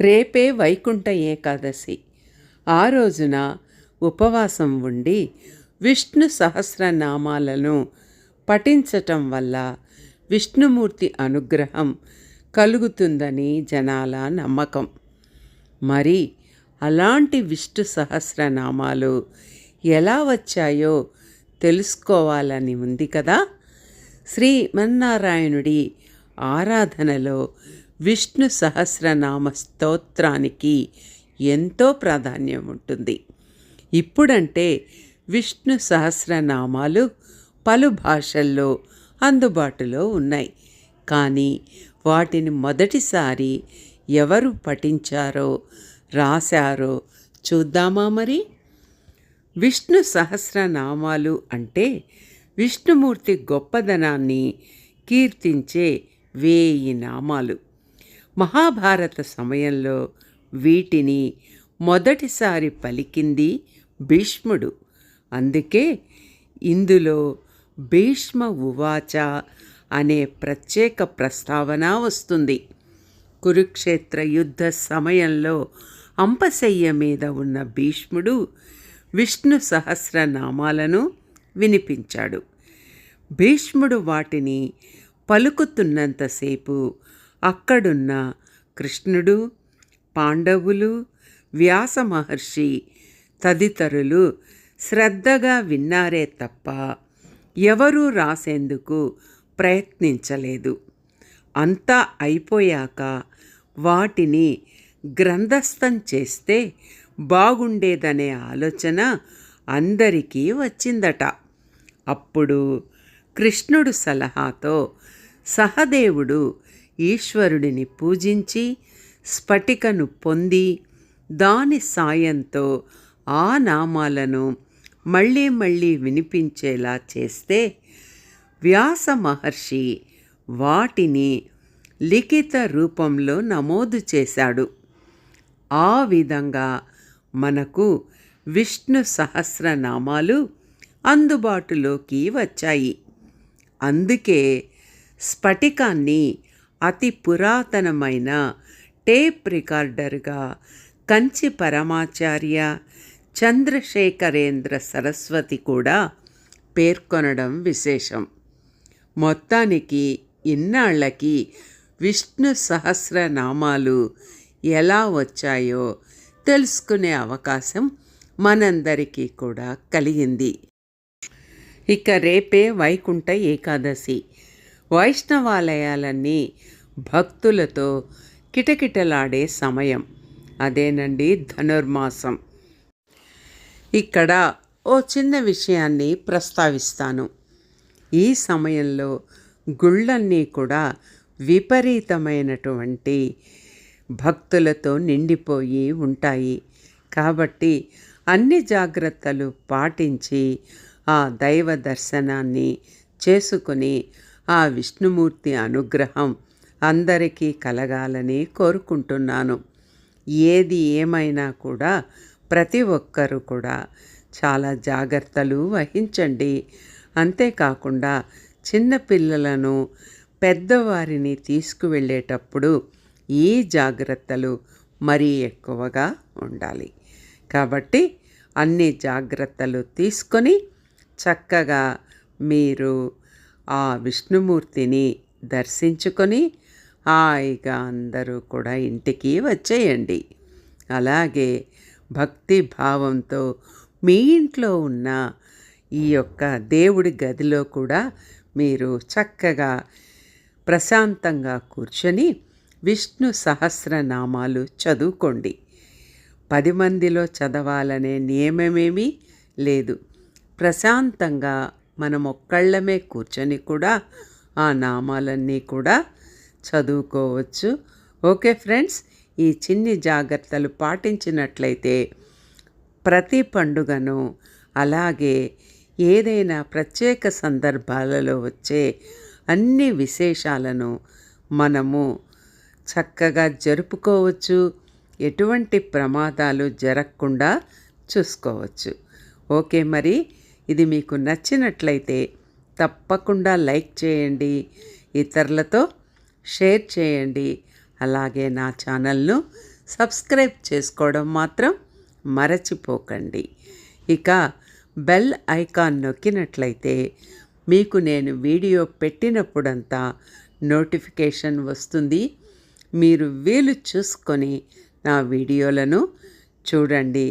రేపే వైకుంఠ ఏకాదశి. ఆ రోజున ఉపవాసం ఉండి విష్ణు సహస్రనామాలను పఠించటం వల్ల విష్ణుమూర్తి అనుగ్రహం కలుగుతుందని జనాల నమ్మకం. మరి అలాంటి విష్ణు సహస్రనామాలు ఎలా వచ్చాయో తెలుసుకోవాలని ఉంది కదా? శ్రీమన్నారాయణుడి ఆరాధనలో విష్ణు సహస్రనామ స్తోత్రానికి ఎంతో ప్రాధాన్యం ఉంటుంది. ఇప్పుడంటే విష్ణు సహస్రనామాలు పలు భాషల్లో అందుబాటులో ఉన్నాయి. కానీ వాటిని మొదటిసారి ఎవరు పఠించారో రాశారో చూద్దామా మరి? విష్ణు సహస్రనామాలు అంటే విష్ణుమూర్తి గొప్పదనాన్ని కీర్తించే వేయి నామాలు. మహాభారత సమయంలో వీటిని మొదటిసారి పలికింది భీష్ముడు. అందుకే ఇందులో భీష్మ ఉవాచ అనే ప్రత్యేక ప్రస్తావన వస్తుంది. కురుక్షేత్ర యుద్ధ సమయంలో అంపశయ్య మీద ఉన్న భీష్ముడు విష్ణు సహస్రనామాలను వినిపించాడు. భీష్ముడు వాటిని పలుకుతున్నంతసేపు అక్కడున్న కృష్ణుడు పాండవులు వ్యాస మహర్షి తదితరులు శ్రద్ధగా విన్నారే తప్ప ఎవరూ రాసేందుకు ప్రయత్నించలేదు. అంతా అయిపోయాక వాటిని గ్రంథస్థం చేస్తే బాగుండేదనే ఆలోచన అందరికీ వచ్చిందట. అప్పుడు కృష్ణుడు సలహాతో సహదేవుడు ఈశ్వరుడిని పూజించి స్ఫటికను పొంది దాని సాయంతో ఆ నామాలను మళ్ళీ మళ్ళీ వినిపించేలా చేస్తే వ్యాస మహర్షి వాటిని లిఖిత రూపంలో నమోదు చేశాడు. ఆ విధంగా మనకు విష్ణు సహస్రనామాలు అందుబాటులోకి వచ్చాయి. అందుకే స్ఫటికాన్ని అతి పురాతనమైన టేప్ రికార్డర్గా కంచి పరమాచార్య చంద్రశేఖరేంద్ర సరస్వతి కూడా పేర్కొనడం విశేషం. మొత్తానికి ఇన్నాళ్ళకి విష్ణు సహస్రనామాలు ఎలా వచ్చాయో తెలుసుకునే అవకాశం మనందరికీ కూడా కలిగింది. ఇక రేపే వైకుంఠ ఏకాదశి. వైష్ణవాలయాలన్నీ భక్తులతో కిటకిటలాడే సమయం. అదేనండి ధనుర్మాసం. ఇక్కడ ఓ చిన్న విషయాన్ని ప్రస్తావిస్తాను. ఈ సమయంలో గుళ్ళన్నీ కూడా విపరీతమైనటువంటి భక్తులతో నిండిపోయి ఉంటాయి. కాబట్టి అన్ని జాగ్రత్తలు పాటించి ఆ దైవ దర్శనాన్ని చేసుకుని ఆ విష్ణుమూర్తి అనుగ్రహం అందరికీ కలగాలని కోరుకుంటున్నాను. ఏది ఏమైనా కూడా ప్రతి ఒక్కరూ కూడా చాలా జాగ్రత్తలు వహించండి. అంతేకాకుండా చిన్నపిల్లలను పెద్దవారిని తీసుకువెళ్ళేటప్పుడు ఈ జాగ్రత్తలు మరీ ఎక్కువగా ఉండాలి. కాబట్టి అన్ని జాగ్రత్తలు తీసుకొని చక్కగా మీరు ఆ విష్ణుమూర్తిని దర్శించుకొని హాయిగా అందరూ కూడా ఇంటికి వచ్చేయండి. అలాగే భక్తి భావంతో మీ ఇంట్లో ఉన్న ఈ యొక్క దేవుడి గదిలో కూడా మీరు చక్కగా ప్రశాంతంగా కూర్చొని విష్ణు సహస్రనామాలు చదువుకోండి. పది మందిలో చదవాలనే నియమమేమీ లేదు. ప్రశాంతంగా మనం ఒక్కళ్ళమే కూర్చొని కూడా ఆ నామాలన్నీ కూడా చదువుకోవచ్చు. ఓకే ఫ్రెండ్స్ ఈ చిన్ని జాగ్రత్తలు పాటించినట్లయితే ప్రతి పండుగను అలాగే ఏదైనా ప్రత్యేక సందర్భాలలో వచ్చే అన్ని విశేషాలను మనము చక్కగా జరుపుకోవచ్చు. ఎటువంటి ప్రమాదాలు జరగకుండా చూసుకోవచ్చు. ఓకే మరి ఇది మీకు నచ్చినట్లయితే తప్పకుండా లైక్ చేయండి ఇతరులతో షేర్ చేయండి. అలాగే నా ఛానల్ను సబ్స్క్రైబ్ చేసుకోవడం మాత్రం మరచిపోకండి. ఇక బెల్ ఐకాన్ నొక్కినట్లయితే మీకు నేను వీడియో పెట్టినప్పుడంతా నోటిఫికేషన్ వస్తుంది. మీరు వీలు చూసుకొని నా వీడియోలను చూడండి.